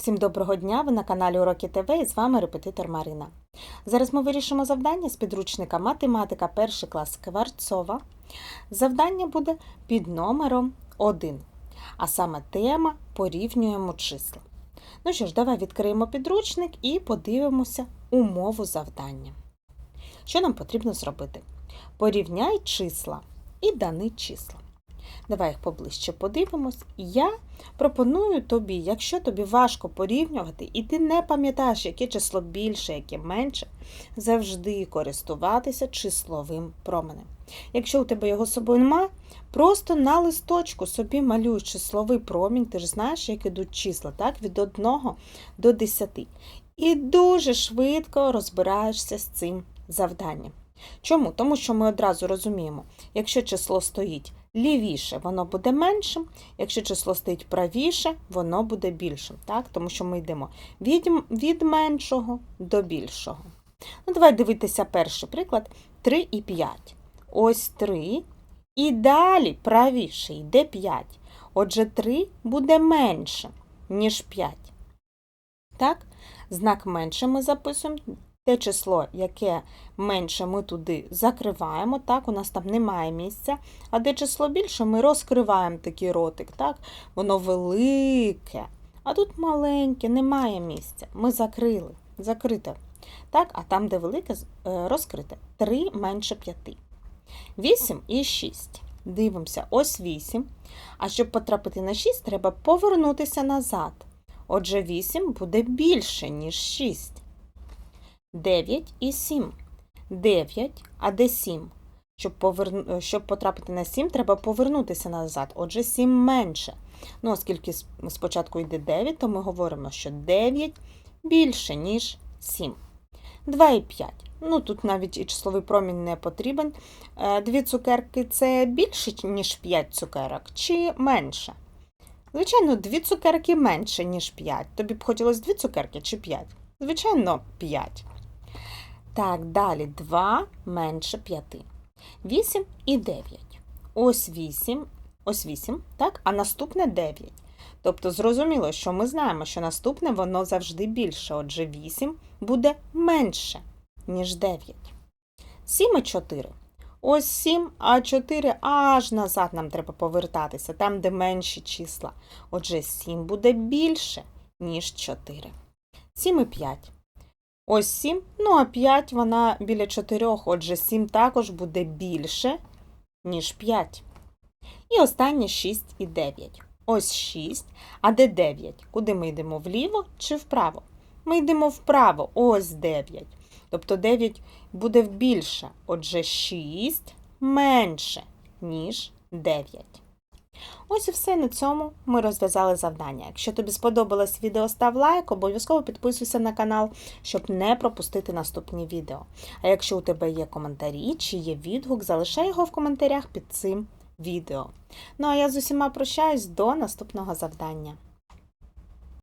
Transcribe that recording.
Всім доброго дня! Ви на каналі Уроки ТВ і з вами репетитор Марина. Зараз ми вирішимо завдання з підручника Математика 1 клас Кварцова. Завдання буде під номером 1, а саме тема порівнюємо числа. Ну що ж, давай відкриємо підручник і подивимося умову завдання. Що нам потрібно зробити? Порівняй числа і дани числа. Давай їх поближче подивимось. Я пропоную тобі, якщо тобі важко порівнювати, і ти не пам'ятаєш, яке число більше, яке менше, завжди користуватися числовим променем. Якщо у тебе його з собою нема, просто на листочку собі малюй числовий промінь, ти ж знаєш, як ідуть числа, так? від 1 до 10. І дуже швидко розбираєшся з цим завданням. Чому? Тому що ми одразу розуміємо, якщо число стоїть лівіше, воно буде меншим, якщо число стоїть правіше, воно буде більшим. Так? Тому що ми йдемо від, від меншого до більшого. Ну, Давай дивитися перший приклад 3 і 5. Ось 3. І далі правіше йде 5. Отже, 3 буде менше, ніж 5. Так? Знак менше ми записуємо. Те число, яке менше, ми туди закриваємо, так, у нас там немає місця, а де число більше, ми розкриваємо такий ротик, так, воно велике, а тут маленьке, немає місця. Ми закрили, закрите. Так, а там, де велике, е, розкрите. 3 менше 5. 8 і 6. Дивимося, ось 8. А щоб потрапити на 6, треба повернутися назад. Отже, 8 буде більше, ніж 6. 9 і 7. 9, а де 7? Щоб, поверну... Щоб потрапити на 7, треба повернутися назад. Отже, 7 менше. Ну, оскільки спочатку йде 9, то ми говоримо, що 9 більше, ніж 7. 2 і 5. Ну, тут навіть і числовий промінь не потрібен. Е, Дві цукерки це більше, ніж 5 цукерок, чи менше? Звичайно, дві цукерки менше, ніж 5. Тобі б хотілося 2 цукерки чи 5? Звичайно, 5. Так, далі 2 менше 5. 8 і 9. Ось 8, ось 8, так, а наступне 9. Тобто, зрозуміло, що ми знаємо, що наступне воно завжди більше. Отже, 8 буде менше, ніж 9. 7 і 4. Ось 7, а 4 аж назад нам треба повертатися, там, де менші числа. Отже, 7 буде більше, ніж 4. 7 і 5. Ось 7, ну а 5 вона біля 4, отже 7 також буде більше, ніж 5. І останнє 6 і 9. Ось 6, а де 9? Куди ми йдемо? Вліво чи вправо? Ми йдемо вправо, ось 9. Тобто 9 буде більше, отже 6 менше, ніж 9. Ось і все на цьому ми розв'язали завдання. Якщо тобі сподобалось відео, став лайк, обов'язково підписуйся на канал, щоб не пропустити наступні відео. А якщо у тебе є коментарі чи є відгук, залишай його в коментарях під цим відео. Ну а я з усіма прощаюсь до наступного завдання.